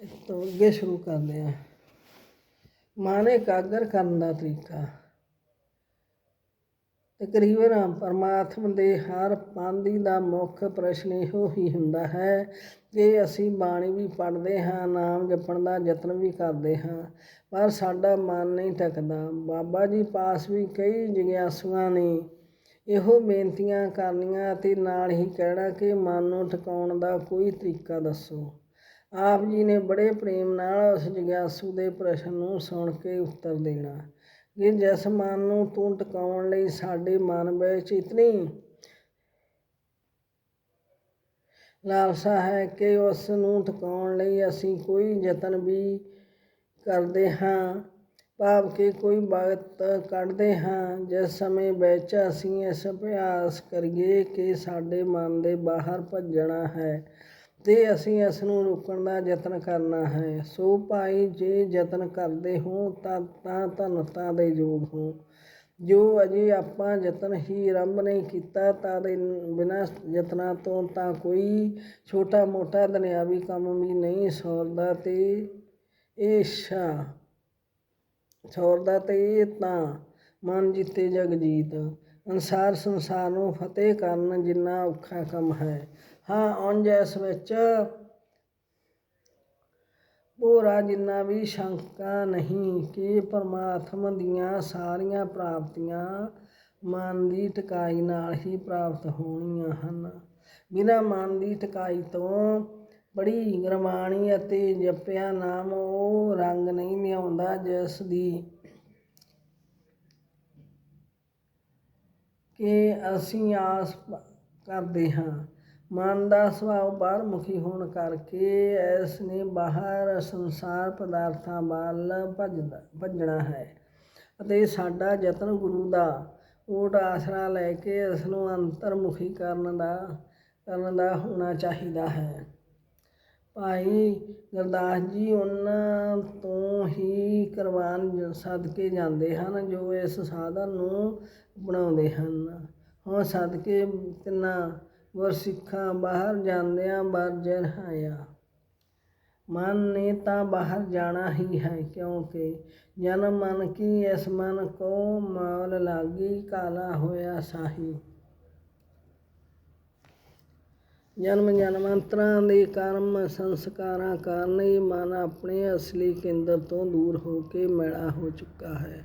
ਇਸ ਤੋਂ ਅੱਗੇ ਸ਼ੁਰੂ ਕਰਦੇ ਹਾਂ। ਮਨ ਇਕਾਗਰ ਕਰਨ ਦਾ ਤਰੀਕਾ। ਤਕਰੀਬਨ ਪਰਮਾਤਮ ਦੇ ਹਰ ਪਾਂਦੀ ਦਾ ਮੁੱਖ ਪ੍ਰਸ਼ਨ ਇਹੋ ਹੀ ਹੁੰਦਾ ਹੈ ਕਿ ਅਸੀਂ ਬਾਣੀ ਵੀ ਪੜ੍ਹਦੇ ਹਾਂ, ਨਾਮ ਜਪਣ ਦਾ ਯਤਨ ਵੀ ਕਰਦੇ ਹਾਂ, ਪਰ ਸਾਡਾ ਮਨ ਨਹੀਂ ਟਿਕਦਾ ਬਾਬਾ ਜੀ ਪਾਸ ਵੀ ਕਈ ਜਿਗਿਆਸੂਆਂ ਨੇ ਇਹੋ ਬੇਨਤੀਆਂ ਕਰਨੀਆਂ ਅਤੇ ਨਾਲ ਹੀ ਕਹਿਣਾ ਕਿ ਮਨ ਨੂੰ ਟਿਕਾਉਣ ਦਾ ਕੋਈ ਤਰੀਕਾ ਦੱਸੋ। ਆਪ ਜੀ ਨੇ ਬੜੇ ਪ੍ਰੇਮ ਨਾਲ ਉਸ ਜਗਿਆਸੂ ਦੇ ਪ੍ਰਸ਼ਨ ਨੂੰ ਸੁਣ ਕੇ ਉੱਤਰ ਦੇਣਾ। ਕਿ ਜਿਸ ਮਨ ਨੂੰ ਤੂੰ ਟਿਕਾਉਣ ਲਈ ਸਾਡੇ ਮਨ ਵਿੱਚ ਇਤਨੀ ਲਾਲਸਾ ਹੈ ਕਿ ਉਸ ਨੂੰ ਟਿਕਾਉਣ ਲਈ ਅਸੀਂ ਕੋਈ ਯਤਨ ਵੀ ਕਰਦੇ ਹਾਂ, ਭਾਵ ਕਿ ਕੋਈ ਵਕਤ ਕੱਢਦੇ ਹਾਂ। ਜਿਸ ਸਮੇਂ ਵਿੱਚ ਅਸੀਂ ਇਸ ਅਭਿਆਸ ਕਰੀਏ ਕਿ ਸਾਡੇ ਮਨ ਦੇ ਬਾਹਰ ਭੱਜਣਾ ਹੈ ਤੇ ਅਸੀਂ ਇਸ ਨੂੰ ਰੋਕਣ ਦਾ ਯਤਨ ਕਰਨਾ ਹੈ। ਸੋ ਭਾਈ, ਜੇ ਯਤਨ ਕਰਦੇ ਹੋ ਤਾਂ ਤਾਂ ਧਨਤਾ ਦੇ ਯੋਗ ਹੋ। ਜੋ ਅਜੇ ਆਪਾਂ ਯਤਨ ਹੀ ਆਰੰਭ ਨਹੀਂ ਕੀਤਾ, ਤਾਂ ਦੇ ਬਿਨਾਂ ਯਤਨਾਂ ਤੋਂ ਤਾਂ ਕੋਈ ਛੋਟਾ ਮੋਟਾ ਦੁਨਿਆਵੀ ਕੰਮ ਵੀ ਨਹੀਂ ਸੌਰਦਾ ਤੇ ਇਹ ਇੱਛਾ ਸੌਰਦਾ ਤੇ ਇਹ ਤਾਂ ਮਨ ਜਿੱਤੇ ਜਗ ਜੀਤ। ਅਨਸਾਰ ਸੰਸਾਰ ਨੂੰ ਫਤਿਹ ਕਰਨ ਜਿੰਨਾ ਔਖਾ ਕੰਮ ਹੈ। ਹਾਂ, ਉਂਝ ਇਸ ਵਿੱਚ ਪੂਰਾ ਜਿੰਨਾ ਵੀ ਸ਼ੰਕਾ ਨਹੀਂ ਕਿ ਪਰਮਾਤਮਾ ਦੀਆਂ ਸਾਰੀਆਂ ਪ੍ਰਾਪਤੀਆਂ ਮਨ ਦੀ ਟਿਕਾਈ ਨਾਲ ਹੀ ਪ੍ਰਾਪਤ ਹੋਣੀਆਂ ਹਨ। ਬਿਨਾਂ ਮਨ ਦੀ ਟਿਕਾਈ ਤੋਂ ਬੜੀ ਗੁਰਬਾਣੀ ਅਤੇ ਜਪਿਆ ਨਾਮ ਉਹ ਰੰਗ ਨਹੀਂ ਲਿਆਉਂਦਾ ਜਿਸ ਦੀ ਕਿ ਅਸੀਂ ਆਸ ਪ- ਕਰਦੇ ਹਾਂ। ਮਨ ਦਾ ਸੁਭਾਅ ਬਾਹਰ ਮੁਖੀ ਹੋਣ ਕਰਕੇ ਇਸ ਨੇ ਬਾਹਰ ਸੰਸਾਰ ਪਦਾਰਥਾਂ ਵੱਲ ਭੱਜਦਾ ਭੱਜਣਾ ਹੈ ਅਤੇ ਸਾਡਾ ਯਤਨ ਗੁਰੂ ਦਾ ਓਟ ਆਸਰਾ ਲੈ ਕੇ ਇਸ ਨੂੰ ਅੰਤਰਮੁਖੀ ਕਰਨ ਦਾ ਕਰਨ ਦਾ ਹੋਣਾ ਚਾਹੀਦਾ ਹੈ। ਭਾਈ ਗੁਰਦਾਸ ਜੀ, ਉਹਨਾਂ ਤੋਂ ਹੀ ਕੁਰਬਾਨ ਸਦਕੇ ਜਾਂਦੇ ਹਨ, ਜੋ ਇਸ ਸਾਧਨ ਨੂੰ ਬਣਾਉਂਦੇ ਹਨ। ਹੁਣ ਸਦਕੇ ਤਿੰਨਾਂ ਗੁਰਸਿੱਖਾਂ ਬਾਹਰ ਜਾਂਦਿਆਂ ਬਰਜਰ ਆਇਆ ਮਨ ਨੇ ਤਾਂ ਬਾਹਰ ਜਾਣਾ ਹੀ ਹੈ, ਕਿਉਂਕਿ ਜਨਮ ਮਨ ਕੀ ਇਸ ਮਨ ਕੋ ਮੌਲ ਲਾਗੀ ਕਾਲਾ ਹੋਇਆ ਸਾਹੀ। ਜਨਮ ਜਨਮਾਂਤਰਾਂ ਦੇ ਕਰਮ ਸੰਸਕਾਰਾਂ ਕਾਰਨ ਹੀ ਮਨ ਆਪਣੇ ਅਸਲੀ ਕੇਂਦਰ ਤੋਂ ਦੂਰ ਹੋ ਕੇ ਮੈਲਾ ਹੋ ਚੁੱਕਾ ਹੈ।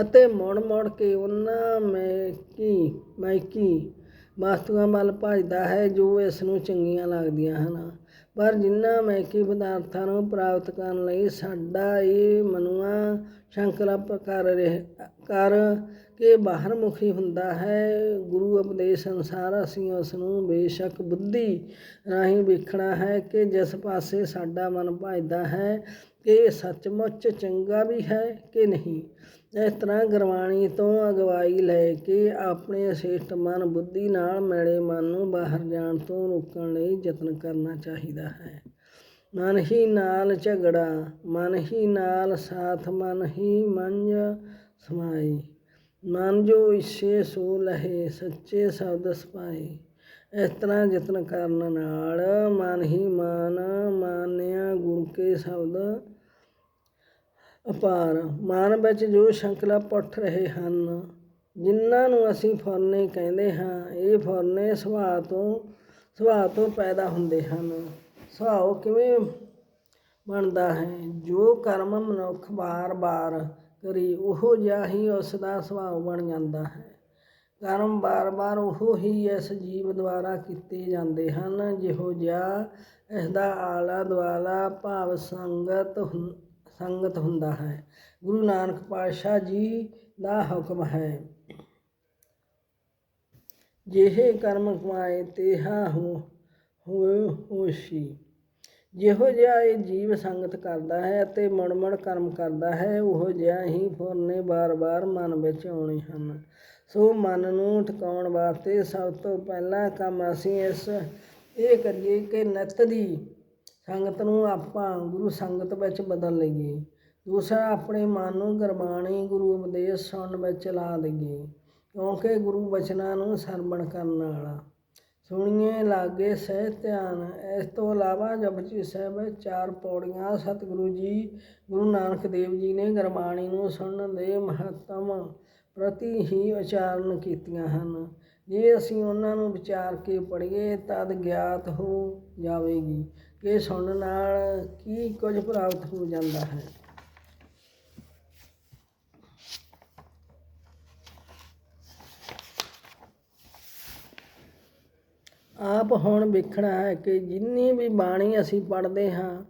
ਅਤੇ ਮੁੜ ਮੁੜ ਕੇ ਉਹਨਾਂ ਮੈਕੀ ਮੈਕੀ ਵਸਤੂਆਂ ਵੱਲ ਭੱਜਦਾ ਹੈ ਜੋ ਇਸ ਨੂੰ ਚੰਗੀਆਂ ਲੱਗਦੀਆਂ ਹਨ। ਪਰ ਜਿਨ੍ਹਾਂ ਮਹਿਕੀ ਪਦਾਰਥਾਂ ਨੂੰ ਪ੍ਰਾਪਤ ਕਰਨ ਲਈ ਸਾਡਾ ਇਹ ਮਨੁਆ ਸੰਕਲਪ ਕਰ ਰਹਿ, ਕਰ ਕੇ ਬਾਹਰਮੁਖੀ ਹੁੰਦਾ ਹੈ। ਗੁਰੂ ਉਪਦੇਸ਼ ਅਨੁਸਾਰ ਅਸੀਂ ਉਸ ਨੂੰ ਬੇਸ਼ੱਕ ਬੁੱਧੀ ਰਾਹੀਂ ਵੇਖਣਾ ਹੈ ਕਿ ਜਿਸ ਪਾਸੇ ਸਾਡਾ ਮਨ ਭਜਦਾ ਹੈ ਕਿ ਇਹ ਸੱਚਮੁੱਚ ਚੰਗਾ ਵੀ ਹੈ ਕਿ ਨਹੀਂ? ਇਸ ਤਰ੍ਹਾਂ ਗੁਰਬਾਣੀ ਤੋਂ ਅਗਵਾਈ ਲੈ ਕੇ ਆਪਣੇ ਅਸ਼ੇਸ਼ਟ ਮਨ ਬੁੱਧੀ ਨਾਲ ਮੈਲੇ ਮਨ ਨੂੰ ਬਾਹਰ ਜਾਣ ਤੋਂ ਰੋਕਣ ਲਈ ਯਤਨ ਕਰਨਾ ਚਾਹੀਦਾ ਹੈ। ਮਨ ਹੀ ਨਾਲ ਝਗੜਾ, ਮਨ ਹੀ ਨਾਲ ਸਾਥ, ਮਨ ਹੀ ਮੰਜ ਸਮਾਈ। ਮਨ ਜੋ ਇਸੇ ਸੋ ਲਹੇ, ਸੱਚੇ ਸ਼ਬਦ ਸਪਾਈ ਇਸ ਤਰ੍ਹਾਂ ਯਤਨ ਕਰਨ ਨਾਲ ਮਨ ਹੀ ਮਨ ਮਾਨਿਆ ਗੁਰੂ ਸ਼ਬਦ ਅਪਾਰ। ਮਨ ਵਿੱਚ ਜੋ ਸ਼ੰਕਲਾ ਪੁੱਠ ਰਹੇ ਹਨ, ਜਿਨ੍ਹਾਂ ਨੂੰ ਅਸੀਂ ਫੁਰਨੇ ਕਹਿੰਦੇ ਹਾਂ, ਇਹ ਫੁਰਨੇ ਸੁਭਾਅ ਤੋਂ ਸੁਭਾਅ ਤੋਂ ਪੈਦਾ ਹੁੰਦੇ ਹਨ। ਸੁਭਾਅ ਕਿਵੇਂ ਬਣਦਾ ਹੈ? ਜੋ ਕਰਮ ਮਨੁੱਖ ਬਾਰ-ਬਾਰ ਕਰੀ, ਉਹ ਜਿਹਾ ਹੀ ਉਸ ਦਾ ਸੁਭਾਅ ਬਣ ਜਾਂਦਾ ਹੈ। ਕਰਮ ਬਾਰ-ਬਾਰ ਉਹੋ ਹੀ ਇਸ ਜੀਵ ਦੁਆਰਾ ਕੀਤੇ ਜਾਂਦੇ ਹਨ। ਜਿਹੋ ਜਿਹਾ ਇਸਦਾ ਆਲਾ ਦੁਆਲਾ ਭਾਵ ਸੰਗਤ ਸੰਗਤ ਹੁੰਦਾ ਹੈ। ਗੁਰੂ ਨਾਨਕ ਪਾਤਸ਼ਾਹ ਜੀ ਦਾ ਹੁਕਮ ਹੈ, ਜਿਹੇ ਕਰਮ ਕਮਾਏ ਤੇਹਾ ਹੋ ਹੋਸ਼ੀ। ਜਿਹੋ ਜਿਹਾ ਇਹ ਜੀਵ ਸੰਗਤ ਕਰਦਾ ਹੈ ਅਤੇ ਮੜ-ਮੜ ਕਰਮ ਕਰਦਾ ਹੈ, ਉਹ ਜਿਹਾ ਹੀ ਫੁਰਨੇ ਬਾਰ-ਬਾਰ ਮਨ ਵਿੱਚ ਆਉਣੇ ਹਨ। ਸੋ ਮਨ ਨੂੰ ਟਿਕਾਉਣ ਵਾਸਤੇ ਸਭ ਤੋਂ ਪਹਿਲਾ ਕੰਮ ਅਸੀਂ ਇਸ ਇਹ ਕਰੀਏ ਕਿ ਨਿੱਤ ਦੀ ਸੰਗਤ ਨੂੰ ਆਪਾਂ ਗੁਰੂ ਸੰਗਤ ਵਿੱਚ ਬਦਲ ਲਈਏ। ਦੂਸਰਾ, ਆਪਣੇ ਮਨ ਨੂੰ ਗੁਰਬਾਣੀ ਗੁਰੂ ਉਪਦੇਸ਼ ਸੁਣਨ ਵਿੱਚ ਲਾ ਦਈਏ, ਕਿਉਂਕਿ ਗੁਰੂ ਬਚਨਾਂ ਨੂੰ ਸਰਵਣ ਕਰਨ ਵਾਲਾ। ਸੁਣੀਏ ਲਾਗੇ ਸਹਿ ਧਿਆਨ, ਇਸ ਤੋਂ ਇਲਾਵਾ ਜਪਜੀ ਸਾਹਿਬ ਚਾਰ ਪੌੜੀਆਂ ਸਤਿਗੁਰੂ ਜੀ, ਗੁਰੂ ਨਾਨਕ ਦੇਵ ਜੀ ਨੇ ਗੁਰਬਾਣੀ ਨੂੰ ਸੁਣਨ ਦੇ ਮਹੱਤਵ ਪ੍ਰਤੀ ਹੀ ਉਚਾਰਨ ਕੀਤੀਆਂ ਹਨ। ਜੇ ਅਸੀਂ ਉਹਨਾਂ ਨੂੰ ਵਿਚਾਰ ਕੇ ਪੜ੍ਹੀਏ, ਤਦ ਗਿਆਤ ਹੋ ਜਾਵੇਗੀ। ਕਿ ਸੁਣਨ ਨਾਲ ਕੀ ਕੁਝ ਪ੍ਰਾਪਤ ਹੋ ਜਾਂਦਾ ਹੈ? ਆਪ ਹੁਣ ਵੇਖਣਾ ਹੈ ਕਿ ਜਿੰਨੀ ਵੀ ਬਾਣੀ ਅਸੀਂ ਪੜ੍ਹਦੇ ਹਾਂ,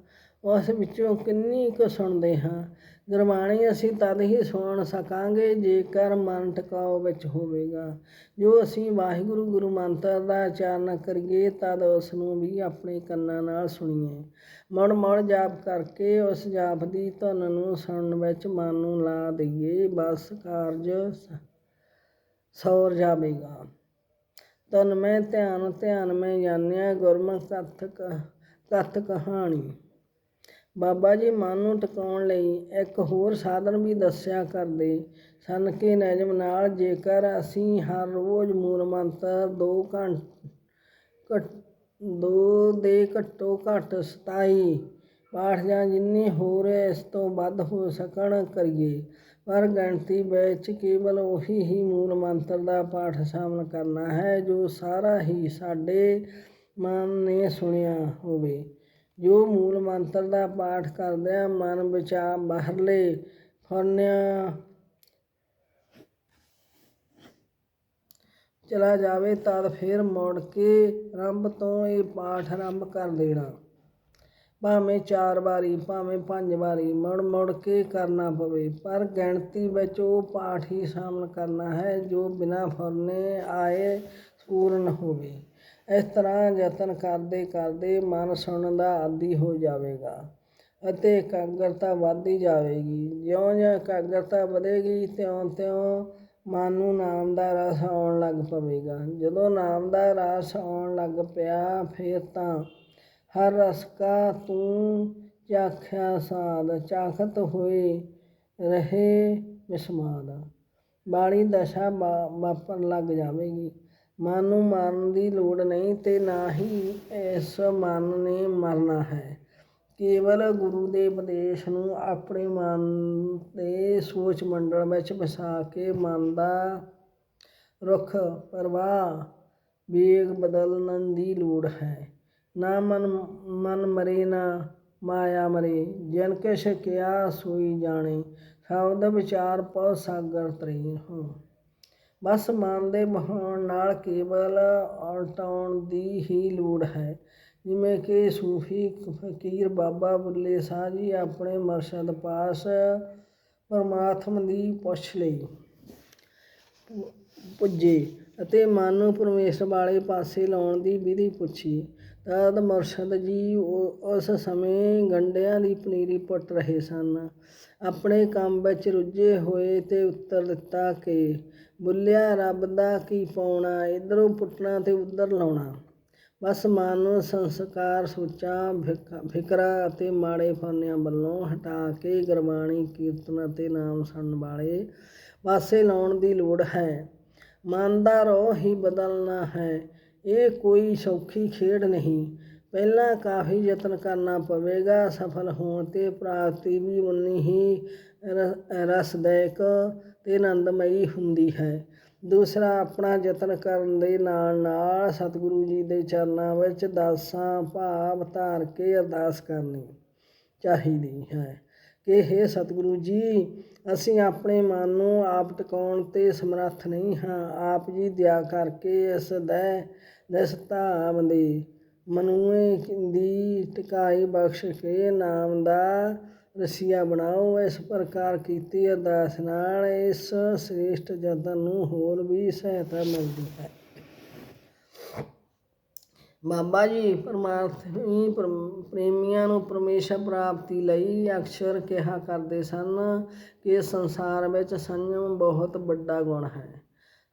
ਉਸ ਵਿੱਚੋਂ ਕਿੰਨੀ ਕੁ ਸੁਣਦੇ ਹਾਂ। ਗੁਰਬਾਣੀ ਅਸੀਂ ਤਦ ਹੀ ਸੁਣ ਸਕਾਂਗੇ, ਜੇਕਰ ਮਨ ਟਿਕਾਓ ਵਿੱਚ ਹੋਵੇਗਾ। ਜੋ ਅਸੀਂ ਵਾਹਿਗੁਰੂ ਗੁਰੂ ਮੰਤਰ ਦਾ ਉਚਾਰਨ ਕਰੀਏ, ਤਦ ਉਸ ਨੂੰ ਵੀ ਆਪਣੇ ਕੰਨਾਂ ਨਾਲ ਸੁਣੀਏ। ਮੜ ਮੜ ਜਾਪ ਕਰਕੇ ਉਸ ਜਾਪ ਦੀ ਧੁਨ ਨੂੰ ਸੁਣਨ ਵਿੱਚ ਮਨ ਨੂੰ ਲਾ ਦਈਏ, ਬਸ ਕਾਰਜ ਸੌਰ ਜਾਵੇਗਾ। ਤਨ ਮੈਂ ਧਿਆਨ ਧਿਆਨ ਮੈਂ ਜਾਣਿਆ, ਗੁਰਮੁਖ ਕਥ ਕ- ਕਥ ਕਹਾਣੀ। ਬਾਬਾ ਜੀ ਮਨ ਨੂੰ ਟਿਕਾਉਣ ਲਈ ਇੱਕ ਹੋਰ ਸਾਧਨ ਵੀ ਦੱਸਿਆ ਕਰਦੇ। ਸਨ ਕਿ ਨਿਯਮ ਨਾਲ ਜੇਕਰ ਅਸੀਂ ਹਰ ਰੋਜ਼ ਮੂਲ ਮੰਤਰ 2 ਘੰਟੇ, ਦੋ ਦੇ ਘੱਟੋ ਘੱਟ 27 ਪਾਠ ਜਾਂ ਜਿੰਨੇ ਹੋਰ ਇਸ ਤੋਂ ਵੱਧ ਹੋ ਸਕਣ ਕਰੀਏ, ਪਰ ਗਿਣਤੀ ਵਿੱਚ ਕੇਵਲ ਉਹੀ ਹੀ ਮੂਲ ਮੰਤਰ ਦਾ ਪਾਠ ਸ਼ਾਮਲ ਕਰਨਾ ਹੈ ਜੋ ਸਾਰਾ ਹੀ ਸਾਡੇ ਮਨ ਨੇ ਸੁਣਿਆ ਹੋਵੇ। ਜੋ ਮੂਲ ਮੰਤਰ ਦਾ ਪਾਠ ਕਰਦਿਆਂ ਮਨ ਵਿਚਾਰ ਬਾਹਰਲੇ ਫਰਨਿਆਂ। ਚਲਾ ਜਾਵੇ ਤਦ ਫਿਰ ਮੁੜ ਕੇ ਆਰੰਭ ਤੋਂ ਇਹ ਪਾਠ ਆਰੰਭ ਕਰ ਦੇਣਾ। ਭਾਵੇਂ ਚਾਰ ਵਾਰੀ, ਭਾਵੇਂ ਪੰਜ ਵਾਰੀ, ਮੁੜ ਮੁੜ ਕੇ ਕਰਨਾ ਪਵੇ। ਪਰ ਗਿਣਤੀ ਵਿੱਚ ਉਹ ਪਾਠ ਹੀ ਸ਼ਾਮਲ ਕਰਨਾ ਹੈ ਜੋ ਬਿਨਾਂ ਫੁਰਨੇ ਆਏ ਪੂਰਨ ਹੋਵੇ। ਇਸ ਤਰ੍ਹਾਂ ਯਤਨ ਕਰਦੇ ਕਰਦੇ ਮਨ ਸੁਣਨ ਦਾ ਆਦੀ ਹੋ ਜਾਵੇਗਾ ਅਤੇ ਇਕਾਗਰਤਾ ਵੱਧਦੀ ਜਾਵੇਗੀ। ਜਿਉਂ-ਜਿਉਂ ਇਕਾਗਰਤਾ ਵਧੇਗੀ, ਤਿਉਂ-ਤਿਉਂ ਮਨ ਨੂੰ ਨਾਮ ਦਾ ਰਸ ਆਉਣ ਲੱਗ ਪਵੇਗਾ। ਜਦੋਂ ਨਾਮ ਦਾ ਰਸ ਆਉਣ ਲੱਗ ਪਿਆ, ਫਿਰ ਤਾਂ ਹਰ ਰਸ ਕਾ ਤੂੰ ਚਾਖਿਆ ਸਾਧ, ਚਾਖਤ ਹੋਏ ਰਹੇ ਵਿਸਮਾਦ ਬਾਣੀ ਦਸ਼ਾ ਵਾ- ਵਾਪਰਨ ਲੱਗ ਜਾਵੇਗੀ। ਮਨ ਨੂੰ ਮਾਰਨ ਦੀ ਲੋੜ ਨਹੀਂ ਅਤੇ ਨਾ ਹੀ ਇਸ ਮਨ ਨੇ ਮਰਨਾ ਹੈ। ਕੇਵਲ ਗੁਰੂ ਦੇ ਉਪਦੇਸ਼ ਨੂੰ ਆਪਣੇ ਮਨ ਦੇ ਸੋਚ ਮੰਡਲ ਵਿੱਚ ਵਸਾ ਕੇ ਮਨ ਦਾ ਰੁਖ, ਪ੍ਰਵਾਹ, ਵੇਗ ਬਦਲਣ ਦੀ ਲੋੜ ਹੈ। ਨਾ ਮਨ ਮਨ ਮਰੇ, ਨਾ ਮਾਇਆ ਮਰੇ, ਜਨ ਕਿਛ ਕਿਆ ਸੋਈ ਜਾਣੇ, ਸ਼ਬਦ ਵਿਚਾਰ ਪਉ ਸਾਗਰ ਤ੍ਰੀਨ ਹੋ। ਬਸ ਮਨ ਦੇ ਬਹਾਉਣ ਨਾਲ ਕੇਵਲ ਉਲਟਾਉਣ ਦੀ ਹੀ ਲੋੜ ਹੈ। ਜਿਵੇਂ ਕਿ ਸੂਫੀ ਫਕੀਰ ਬਾਬਾ ਬੁੱਲੇ ਸ਼ਾਹ ਜੀ ਆਪਣੇ ਮਰਸ਼ਦ ਪਾਸ ਪਰਮਾਤਮ ਦੀ ਪੁੱਛ ਲਈ ਪੁੱਜੇ ਅਤੇ ਮਨ ਨੂੰ ਪਰਮੇਸ਼ਰ ਵਾਲੇ ਪਾਸੇ ਲਾਉਣ ਦੀ ਵਿਧੀ ਪੁੱਛੀ। ਤਦ ਮਰਸ਼ਦ ਜੀ ਉਸ ਸਮੇਂ ਗੰਡਿਆਂ ਦੀ ਪਨੀਰੀ ਪੁੱਟ ਰਹੇ ਸਨ। ਆਪਣੇ ਕੰਮ ਵਿੱਚ ਰੁੱਝੇ ਹੋਏ ਤੇ ਉੱਤਰ ਦਿੱਤਾ ਕਿ ਬੁੱਲਿਆ, ਰੱਬ ਦਾ ਕੀ ਪਾਉਣਾ, ਇਧਰੋਂ ਪੁੱਟਣਾ ਤੇ ਉਧਰ ਲਾਉਣਾ। ਬਸ ਮਨ ਨੂੰ ਸੰਸਕਾਰ ਸੋਚਾਂ, ਫਿਕ- ਫਿਕਰਾਂ ਅਤੇ ਮਾੜੇ ਫਾਨਿਆਂ ਵੱਲੋਂ ਹਟਾ ਕੇ ਗੁਰਬਾਣੀ, ਕੀਰਤਨ ਅਤੇ ਨਾਮ ਸੁਣਨ ਵਾਲੇ ਪਾਸੇ ਲਾਉਣ ਦੀ ਲੋੜ ਹੈ। ਮਨ ਦਾ ਰੋਹ ਹੀ ਬਦਲਣਾ ਹੈ। ਇਹ ਕੋਈ ਸੌਖੀ ਖੇਡ ਨਹੀਂ। ਪਹਿਲਾਂ ਕਾਫੀ ਯਤਨ ਕਰਨਾ ਪਵੇਗਾ, ਸਫਲ ਹੋਣ ਤੇ ਪ੍ਰਾਪਤੀ ਵੀ ਉਨੀ ਹੀ ਰਸਦਾਇਕ ਅਤੇ ਆਨੰਦਮਈ ਹੁੰਦੀ ਹੈ। ਦੂਸਰਾ, ਆਪਣਾ ਯਤਨ ਕਰਨ ਦੇ ਨਾਲ ਨਾਲ ਸਤਿਗੁਰੂ ਜੀ ਦੇ ਚਰਨਾਂ ਵਿੱਚ ਦਾਸਾਂ, ਭਾਵ ਧਾਰ ਕੇ ਅਰਦਾਸ ਕਰਨੀ ਚਾਹੀਦੀ ਹੈ ਕਿ ਹੇ ਸਤਿਗੁਰੂ ਜੀ, ਅਸੀਂ ਆਪਣੇ ਮਨ ਨੂੰ ਆਪ ਟਿਕਾਉਣ ਤੇ ਸਮਰੱਥ ਨਹੀਂ ਹਾਂ। ਆਪ ਜੀ ਦਇਆ ਕਰਕੇ ਇਸ ਦੇ ਦਸਤਾਵ ਦੇ ਮਨੂਏ ਦੀ ਟਿਕਾਈ ਬਖਸ਼ ਕੇ ਨਾਮ ਦਾ ਰਸੀਆ ਬਣਾਓ, ਇਸ ਪ੍ਰਕਾਰ ਕੀਤੀ ਅਰਦਾਸ ਨਾਲ ਇਸ ਸ੍ਰੇਸ਼ਟ ਯਤਨ ਨੂੰ ਹੋਰ ਵੀ ਸਹਾਇਤਾ ਮਿਲਦੀ ਹੈ। ਬਾਬਾ ਜੀ ਪਰਮਾਰਥੀ ਪ੍ਰੇਮੀਆਂ ਨੂੰ ਪਰਮੇਸ਼ਰ ਪ੍ਰਾਪਤੀ ਲਈ ਅਕਸਰ ਕਿਹਾ ਕਰਦੇ ਸਨ ਕਿ ਸੰਸਾਰ ਵਿੱਚ ਸੰਯਮ ਬਹੁਤ ਵੱਡਾ ਗੁਣ ਹੈ।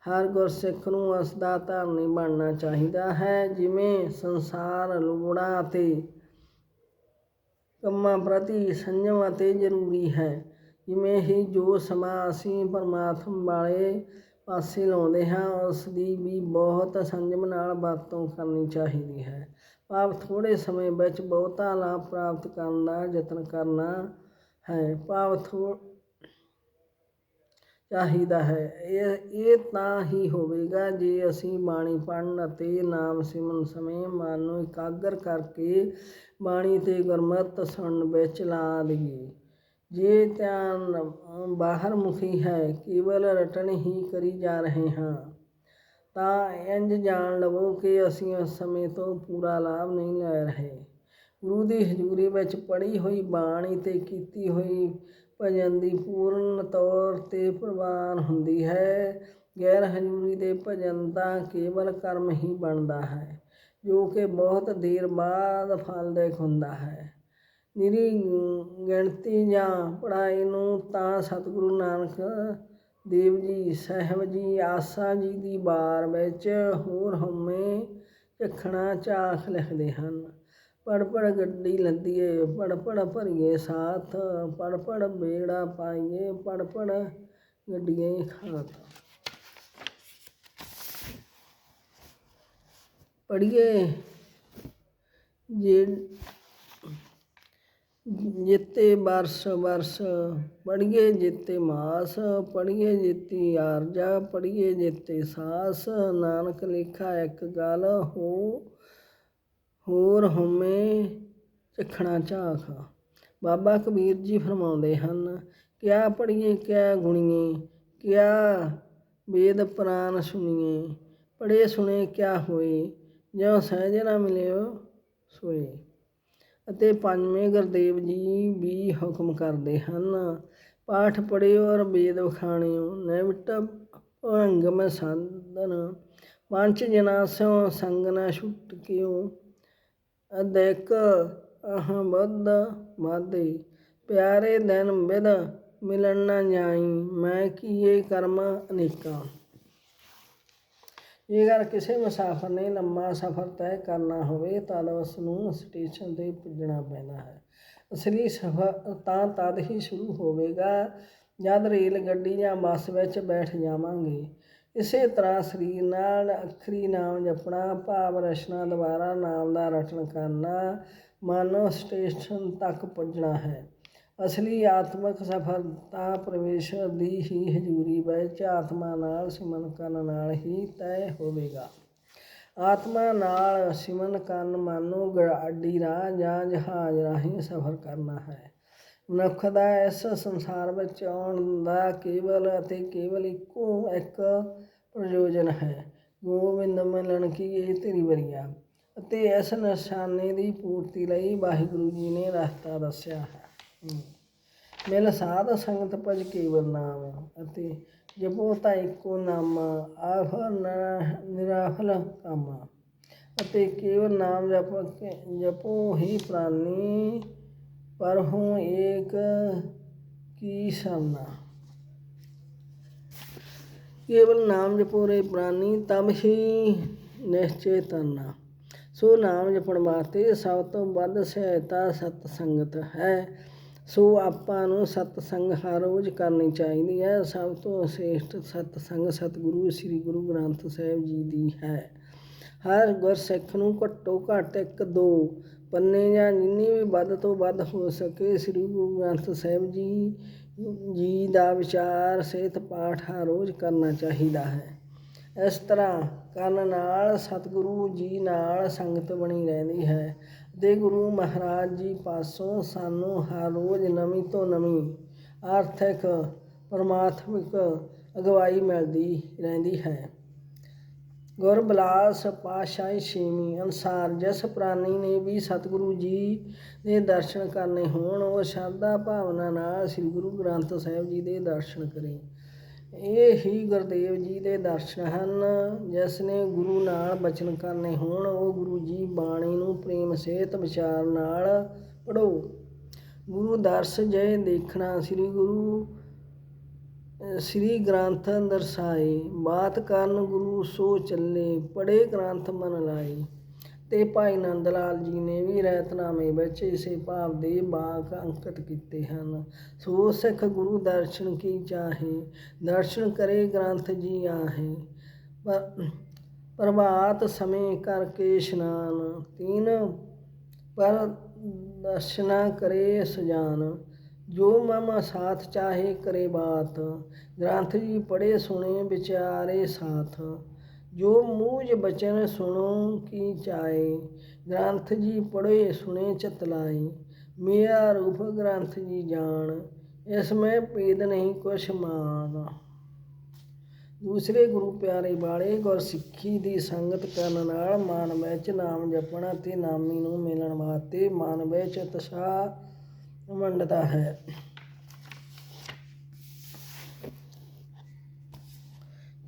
ਹਰ ਗੁਰਸਿੱਖ ਨੂੰ ਉਸ ਦਾ ਧਾਰਨੀ ਬਣਨਾ ਚਾਹੀਦਾ ਹੈ, ਜਿਵੇਂ ਸੰਸਾਰ ਲੋੜਾਂ ਅਤੇ ਕੰਮਾਂ ਪ੍ਰਤੀ ਸੰਜਮ ਅਤੇ ਜ਼ਰੂਰੀ ਹੈ। ਜਿਵੇਂ ਹੀ ਜੋ ਸਮਾਂ ਅਸੀਂ ਪਰਮਾਤਮਾ ਵਾਲੇ ਪਾਸੇ ਲਾਉਂਦੇ ਹਾਂ, ਉਸ ਦੀ ਵੀ ਬਹੁਤ ਸੰਜਮ ਨਾਲ ਵਰਤੋਂ ਕਰਨੀ ਚਾਹੀਦੀ ਹੈ। ਭਾਵ ਥੋੜ੍ਹੇ ਸਮੇਂ ਵਿੱਚ ਬਹੁਤਾ ਲਾਭ ਪ੍ਰਾਪਤ ਕਰਨ ਦਾ ਯਤਨ ਕਰਨਾ ਹੈ। ਭਾਵ ਥੋ ਚਾਹੀਦਾ ਹੈ। ਇਹ ਇਹ ਤਾਂ ਹੀ ਹੋਵੇਗਾ ਜੇ ਅਸੀਂ ਬਾਣੀ ਪੜ੍ਹਨ ਅਤੇ ਨਾਮ ਸਿਮਰਨ ਸਮੇਂ ਮਨ ਨੂੰ ਇਕਾਗਰ ਕਰਕੇ ਬਾਣੀ ਤੇ ਗੁਰਮਤਿ ਸੁਣਨ ਵਿੱਚ ਲਾ ਲਈਏ ਜੇ ਧਿਆਨ ਬਾਹਰ ਮੁਖੀ ਹੈ, ਕੇਵਲ ਰਟਣ ਹੀ ਕਰੀ ਜਾ ਰਹੇ ਹਾਂ, ਤਾਂ ਇੰਜ ਜਾਣ ਲਵੋ ਕਿ ਅਸੀਂ ਉਸ ਸਮੇਂ ਤੋਂ ਪੂਰਾ ਲਾਭ ਨਹੀਂ ਲੈ ਰਹੇ। ਗੁਰੂ ਦੀ ਹਜ਼ੂਰੀ ਵਿੱਚ ਪੜ੍ਹੀ ਹੋਈ ਬਾਣੀ ਤੇ ਕੀਤੀ ਹੋਈ ਭਜਨ ਦੀ ਪੂਰਨ ਤੌਰ ਤੇ ਪ੍ਰਵਾਨ ਹੁੰਦੀ ਹੈ। ਗੈਰ ਹਜ਼ੂਰੀ ਦੇ ਭਜਨ ਦਾ ਕੇਵਲ ਕਰਮ ਹੀ ਬਣਦਾ ਹੈ, ਜੋ ਕਿ ਬਹੁਤ ਦੇਰ ਬਾਅਦ ਫਲਦਾਇਕ ਹੁੰਦਾ ਹੈ। ਨਿਰੀ ਗਿਣਤੀ ਜਾਂ ਪੜ੍ਹਾਈ ਨੂੰ ਤਾਂ ਸਤਿਗੁਰੂ ਨਾਨਕ ਦੇਵ ਜੀ, ਸਾਹਿਬ ਜੀ, ਆਸਾ ਜੀ ਦੀ ਬਾਰ ਵਿੱਚ ਹੋਰ ਹਉਮੈ ਝਖਣਾ ਚਾਖ ਲਿਖਦੇ ਹਨ। ਪੜ ਪੜ ਗੱਡੀ ਲੱਦੀਏ ਪੜ ਪੜ ਭਰੀਏ ਸਾਥ ਪੜ ਪੜ ਬੇੜਾ ਪਾਈਏ ਪੜ ਪੜ ਗੱਡੀਆਂ ਖਾਤ ਪੜੀਏ ਜੇ ਜਿੱਤੇ ਬਰਸ ਬਰਸ ਪੜੀਏ ਜਿੱਤੇ ਮਾਸ ਪੜੀਏ ਜਿੱਤੀ ਆਰਜਾ ਪੜੀਏ ਜਿੱਤੇ ਸਾਸ, ਨਾਨਕ ਲਿਖਾ ਇੱਕ ਗੱਲ, ਹੋ ਹੋਰ ਹਉਮੈ ਚਖਣਾ ਝਾਖਾ ਬਾਬਾ ਕਬੀਰ ਜੀ ਫਰਮਾਉਂਦੇ ਹਨ, ਕਿਆ ਪੜੀਏ ਕਿਆ ਗੁਣੀਏ, ਕਿਆ ਵੇਦ ਪੁਰਾਨ ਸੁਣੀਏ ਪੜੇ ਸੁਣੇ ਕਿਆ ਹੋਏ ਜੋ ਸਹਿਜ ਨਾ ਮਿਲਿਓ ਸੋਏ। ਅਤੇ ਪੰਜਵੇਂ ਗੁਰਦੇਵ ਜੀ ਵੀ ਹੁਕਮ ਕਰਦੇ ਹਨ, ਪਾਠ ਪੜਿਓ ਔਰ ਵੇਦ ਵਖਾਣਿਓ ਨਿਮਟ ਭੰਗਮ ਸਾਧਨ ਪੰਜ ਜਨਾ ਸਿਓ ਸੰਗ ਨਾ ਛੁੱਟ ਕਿਉ। ਅਦੇਕ ਅਹੰ ਮਾਦੇ। ਪਿਆਰੇ ਦਿਨ ਬਿਦ ਮਿਲਣ ਨਾ ਜਾਈ, ਮੈਂ ਕੀਏ ਕਰਮ ਅਨੇਕਾਂ। ਜੇਕਰ ਕਿਸੇ ਮੁਸਾਫਰ ਨੇ ਲੰਮਾ ਸਫ਼ਰ ਤੈਅ ਕਰਨਾ ਹੋਵੇ ਤਾਂ ਉਸ ਨੂੰ ਸਟੇਸ਼ਨ ਤੇ ਪੁੱਜਣਾ ਪੈਂਦਾ ਹੈ। ਅਸਲੀ ਸਫ਼ਰ ਤਾਂ ਤਦ ਹੀ ਸ਼ੁਰੂ ਹੋਵੇਗਾ, ਜਦ ਰੇਲ ਗੱਡੀ ਜਾਂ ਬੱਸ ਵਿੱਚ ਬੈਠ ਜਾਵਾਂਗੇ। ਇਸੇ ਤਰ੍ਹਾਂ ਸਰੀਰ ਨਾਲ ਅਖਰੀ ਨਾਮ ਜਪਣਾ, ਭਾਵ ਰਚਨਾ ਦੁਆਰਾ ਨਾਮ ਦਾ ਰਟਨ ਕਰਨਾ ਮਾਨੋ ਸਟੇਸ਼ਨ ਤੱਕ ਪੁੱਜਣਾ ਹੈ। ਅਸਲੀ ਆਤਮਿਕ ਸਫਲਤਾ ਪਰਮੇਸ਼ਰ ਦੀ ਹੀ ਹਜ਼ੂਰੀ ਵਿੱਚ ਆਤਮਾ ਨਾਲ ਸਿਮਰਨ ਕਰਨ ਨਾਲ ਹੀ ਤੈਅ ਹੋਵੇਗਾ। ਆਤਮਾ ਨਾਲ ਸਿਮਰਨ ਕਰਨ, ਮਾਨੋ ਗਾਡੀ ਰਾਹ ਜਾਂ ਜਹਾਜ਼ ਰਾਹੀਂ ਸਫ਼ਰ ਕਰਨਾ ਹੈ। ਮਨੁੱਖ ਦਾ ਇਸ ਸੰਸਾਰ ਵਿੱਚ ਆਉਣ ਦਾ ਕੇਵਲ ਅਤੇ ਕੇਵਲ ਇੱਕੋ ਇੱਕ ਪ੍ਰਯੋਜਨ ਹੈ, ਗੋਬਿੰਦ ਮਿਲਣ ਕੀ ਇਹ ਤੇਰੀ ਵਰੀਆ। ਅਤੇ ਇਸ ਨਿਸ਼ਾਨੇ ਦੀ ਪੂਰਤੀ ਲਈ ਵਾਹਿਗੁਰੂ ਜੀ ਨੇ ਰਸਤਾ ਦੱਸਿਆ ਹੈ। ਹਮ। ਮਿਲ ਸਾਧ ਸੰਗਤ ਭਜ ਕੇਵਲ ਨਾਮ ਅਤੇ ਜਪੋ ਤਾਂ ਇੱਕੋ ਨਾਮ ਆਫ ਨਿਰਾਫਲ ਕਾਮ। ਅਤੇ ਕੇਵਲ ਨਾਮ ਜਪ ਜਪੋ ਹੀ ਪ੍ਰਾਨੀ ਪਰ ਹੂੰ ਏਕ ਕੀ ਸਰਨਾ ਨਾਮ ਜਪੋ ਰੇ ਪ੍ਰਾਨੀ, ਤਬ ਹੀ ਨਿਸ਼ਚੇ ਤਰਨਾ ਸੋ ਨਾਮ ਜਪਣ ਵਾਸਤੇ ਸਭ ਤੋਂ ਵੱਧ ਸਹਾਇਤਾ ਸਤ ਸੰਗਤ ਹੈ। ਸੋ ਆਪਾਂ ਨੂੰ ਸਤ ਸੰਗ ਹਰ ਰੋਜ਼ ਕਰਨੀ ਚਾਹੀਦੀ ਹੈ। ਸਭ ਤੋਂ ਸ੍ਰੇਸ਼ਟ ਸਤ ਸੰਗ ਸਤਿਗੁਰੂ ਸ੍ਰੀ ਗੁਰੂ ਗ੍ਰੰਥ ਸਾਹਿਬ ਜੀ ਦੀ ਹੈ। ਹਰ ਗੁਰਸਿੱਖ ਨੂੰ ਘੱਟੋ ਘੱਟ ਇੱਕ ਦੋ ਪੰਨੇ ਜਾਂ ਜਿੰਨੀ ਵੀ ਵੱਧ ਤੋਂ ਵੱਧ ਹੋ ਸਕੇ ਸ੍ਰੀ ਗੁਰੂ ਗ੍ਰੰਥ ਸਾਹਿਬ ਜੀ ਜੀ ਦਾ ਵਿਚਾਰ, ਸਿਹਤ ਪਾਠ ਹਰ ਰੋਜ਼ ਕਰਨਾ ਚਾਹੀਦਾ ਹੈ। ਇਸ ਤਰ੍ਹਾਂ ਕਰਨ ਨਾਲ ਸਤਿਗੁਰੂ ਜੀ ਨਾਲ ਸੰਗਤ ਬਣੀ ਰਹਿੰਦੀ ਹੈ ਦੇ ਗੁਰੂ ਮਹਾਰਾਜ ਜੀ ਪਾਸੋਂ ਸਾਨੂੰ ਹਰ ਰੋਜ਼ ਨਵੀਂ ਤੋਂ ਨਵੀਂ ਆਰਥਿਕ, ਪਰਮਾਤਮਿਕ ਅਗਵਾਈ ਮਿਲਦੀ ਰਹਿੰਦੀ ਹੈ। ਗੁਰਬਿਲਾਸ ਪਾਤਸ਼ਾਹੀ ਛੇਵੀਂ ਅਨੁਸਾਰ, ਜਿਸ ਪ੍ਰਾਨੀ ਨੇ ਵੀ ਸਤਿਗੁਰੂ ਜੀ ਦੇ ਦਰਸ਼ਨ ਕਰਨੇ ਹੋਣ, ਉਹ ਸ਼ਰਧਾ ਭਾਵਨਾ ਨਾਲ ਸ੍ਰੀ ਗੁਰੂ ਗ੍ਰੰਥ ਸਾਹਿਬ ਜੀ ਦੇ ਦਰਸ਼ਨ ਕਰੇ। ਇਹ ਹੀ ਗੁਰਦੇਵ ਜੀ ਦੇ ਦਰਸ਼ਨ ਹਨ, ਜਿਸ ਨੇ ਗੁਰੂ ਨਾਲ ਬਚਨ ਕਰਨੇ ਹੋਣ, ਉਹ ਗੁਰੂ ਜੀ ਬਾਣੀ ਨੂੰ ਪ੍ਰੇਮ ਸਹਿਤ ਵਿਚਾਰ ਨਾਲ ਪੜੋ ਗੁਰੂ ਦਰਸ ਜੈ ਦੇਖਣਾ, ਸ੍ਰੀ ਗੁਰੂ ਸ੍ਰੀ ਗ੍ਰੰਥ ਦਰਸਾਏ ਬਾਤ ਕਰਨ ਗੁਰੂ ਸੋ ਚੱਲੇ ਪੜੇ ਗ੍ਰੰਥ ਮਨ ਲਾਏ ਅਤੇ ਭਾਈ ਨੰਦ ਲਾਲ ਜੀ ਨੇ ਵੀ ਰਹਿਤਨਾਮੇ ਵਿੱਚ ਇਸੇ ਭਾਵ ਦੇ ਬਾਕ ਅੰਕਿਤ ਕੀਤੇ ਹਨ। ਸੋ ਸਿੱਖ ਗੁਰੂ ਦਰਸ਼ਨ ਕੀ ਚਾਹੇ, ਦਰਸ਼ਨ ਕਰੇ ਗ੍ਰੰਥ ਜੀ ਆਹੇ। ਪ੍ਰਭਾਤ ਸਮੇਂ ਕਰਕੇ ਇਸ਼ਨਾਨ, ਤੀਨ ਪਰ ਦਰਸ਼ਨਾ ਕਰੇ ਸੁਜਾਨ। ਜੋ ਮਮ ਸਾਥ ਚਾਹੇ ਕਰੇ ਬਾਤ, ਗ੍ਰੰਥ ਜੀ ਪੜੇ ਸੁਣੇ ਵਿਚਾਰੇ ਸਾਥ। ਜੋ ਮੂਝ ਬਚਨ ਸੁਣੋ ਕੀ ਚਾਏ ਗ੍ਰੰਥ ਜੀ ਪੜੇ ਸੁਣੇ ਚਤਲਾਈ ਮੇਰਾ ਰੂਪ ਗ੍ਰੰਥ ਜੀ ਜਾਣ, ਇਸ ਮੈਂ ਭੇਦ ਨਹੀਂ ਕੁਛ ਮਾਨ ਦੂਸਰੇ ਗੁਰੂ ਪਿਆਰੇ ਵਾਲੇ ਗੁਰਸਿੱਖੀ ਦੀ ਸੰਗਤ ਕਰਨ ਨਾਲ ਮਨ ਵਿੱਚ ਨਾਮ ਜਪਣਾ ਤੇ ਨਾਮੀ ਨੂੰ ਮਿਲਣ ਵਾਸਤੇ ਮਨ ਵਿੱਚ ਉਤਸ਼ਾਹ ਮੰਡਦਾ ਹੈ।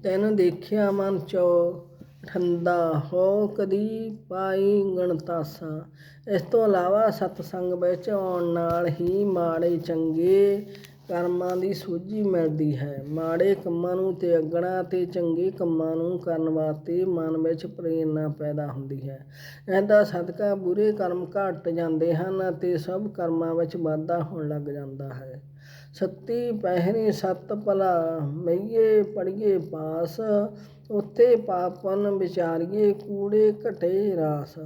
ਤੈਨੂੰ ਦੇਖਿਆ ਮਨ ਚੋ, ਠੰਡਾ ਹੋ ਕਦੀ ਪਾਈ ਗਣਤਾਸਾ। ਇਸ ਤੋਂ ਇਲਾਵਾ ਸਤਸੰਗ ਵਿੱਚ ਆਉਣ ਨਾਲ ਹੀ ਮਾੜੇ ਚੰਗੇ ਕਰਮਾਂ ਦੀ ਸੂਝੀ ਮਿਲਦੀ ਹੈ। ਮਾੜੇ ਕੰਮਾਂ ਨੂੰ ਤਿਆਗਣਾ ਅਤੇ ਚੰਗੇ ਕੰਮਾਂ ਨੂੰ ਕਰਨ ਵਾਸਤੇ ਮਨ ਵਿੱਚ ਪ੍ਰੇਰਨਾ ਪੈਦਾ ਹੁੰਦੀ ਹੈ। ਇਹਦਾ ਸਦਕਾ ਬੁਰੇ ਕਰਮ ਘਟ ਜਾਂਦੇ ਹਨ ਅਤੇ ਸਭ ਕਰਮਾਂ ਵਿੱਚ ਵਾਧਾ ਹੋਣ ਲੱਗ ਜਾਂਦਾ ਹੈ। ਸੱਤੀ ਪਹਿਰੇ ਸੱਤ ਭਲਾ, ਮਈਏ ਪੜੀਏ ਪਾਸ, ਉੱਥੇ ਪਾਪਨ ਵਿਚਾਰੀਏ ਕੂੜੇ ਘਟੇ ਰਾਸ।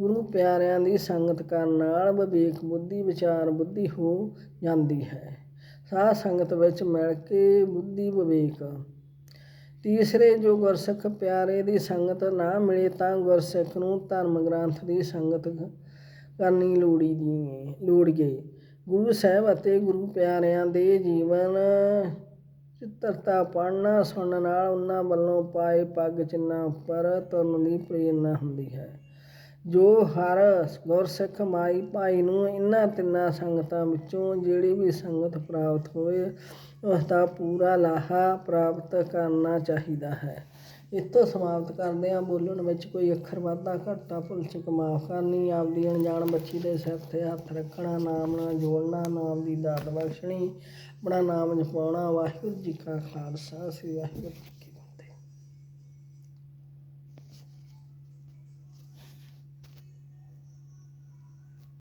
ਗੁਰੂ ਪਿਆਰਿਆਂ ਦੀ ਸੰਗਤ ਕਰਨ ਨਾਲ ਵਿਵੇਕ ਬੁੱਧੀ ਵਿਚਾਰ ਬੁੱਧੀ ਹੋ ਜਾਂਦੀ ਹੈ। ਸਾਧ ਸੰਗਤ ਵਿੱਚ ਮਿਲ ਕੇ ਬੁੱਧੀ ਵਿਵੇਕ। ਤੀਸਰੇ ਜੋ ਗੁਰਸਿੱਖ ਪਿਆਰੇ ਦੀ ਸੰਗਤ ਨਾ ਮਿਲੇ ਤਾਂ ਗੁਰਸਿੱਖ ਨੂੰ ਧਰਮ ਗ੍ਰੰਥ ਦੀ ਸੰਗਤ ਕਰਨੀ ਲੋੜੀ ਦੀ ਗਈ। ਗੁਰੂ ਸਾਹਿਬ ਅਤੇ ਗੁਰੂ ਪਿਆਰਿਆਂ ਦੇ ਜੀਵਨ ਚਿੱਤਰਤਾ ਪੜ੍ਹਨਾ ਸੁਣਨ ਨਾਲ ਉਹਨਾਂ ਵੱਲੋਂ ਪਾਏ ਪੱਗ ਚਿੰਨ੍ਹਾਂ ਉੱਪਰ ਤੁਰਨ ਦੀ ਪ੍ਰੇਰਨਾ ਹੁੰਦੀ ਹੈ। ਜੋ ਹਰ ਗੁਰਸਿੱਖ ਮਾਈ ਭਾਈ ਨੂੰ ਇਹਨਾਂ ਤਿੰਨਾਂ ਸੰਗਤਾਂ ਵਿੱਚੋਂ ਜਿਹੜੀ ਵੀ ਸੰਗਤ ਪ੍ਰਾਪਤ ਹੋਵੇ, ਉਸ ਦਾ ਪੂਰਾ ਲਾਹਾ ਪ੍ਰਾਪਤ ਕਰਨਾ ਚਾਹੀਦਾ ਹੈ। ਇੱਥੋਂ ਸਮਾਪਤ ਕਰਦੇ ਹਾਂ। ਬੋਲਣ ਵਿੱਚ ਕੋਈ ਅੱਖਰ ਵਾਧਾ ਘਾਟਾ ਭੁੱਲ ਚੁੱਕ ਮਾਫ ਕਰਨੀ। ਆਪਦੀ ਅਣਜਾਣ ਬੱਚੀ ਦੇ ਸਿਰ ਤੇ ਹੱਥ ਰੱਖਣਾ, ਨਾਮ ਨਾਲ ਜੋੜਨਾ, ਨਾਮ ਦੀ ਦਾਤ ਬਖਸ਼ਣੀ ਆਪਣਾ ਨਾਮ ਜਪਾਉਣਾ। ਵਾਹਿਗੁਰੂ ਜੀ ਕਾ ਖਾਲਸਾ, ਸ੍ਰੀ ਵਾਹਿਗੁਰੂ। ਜੀ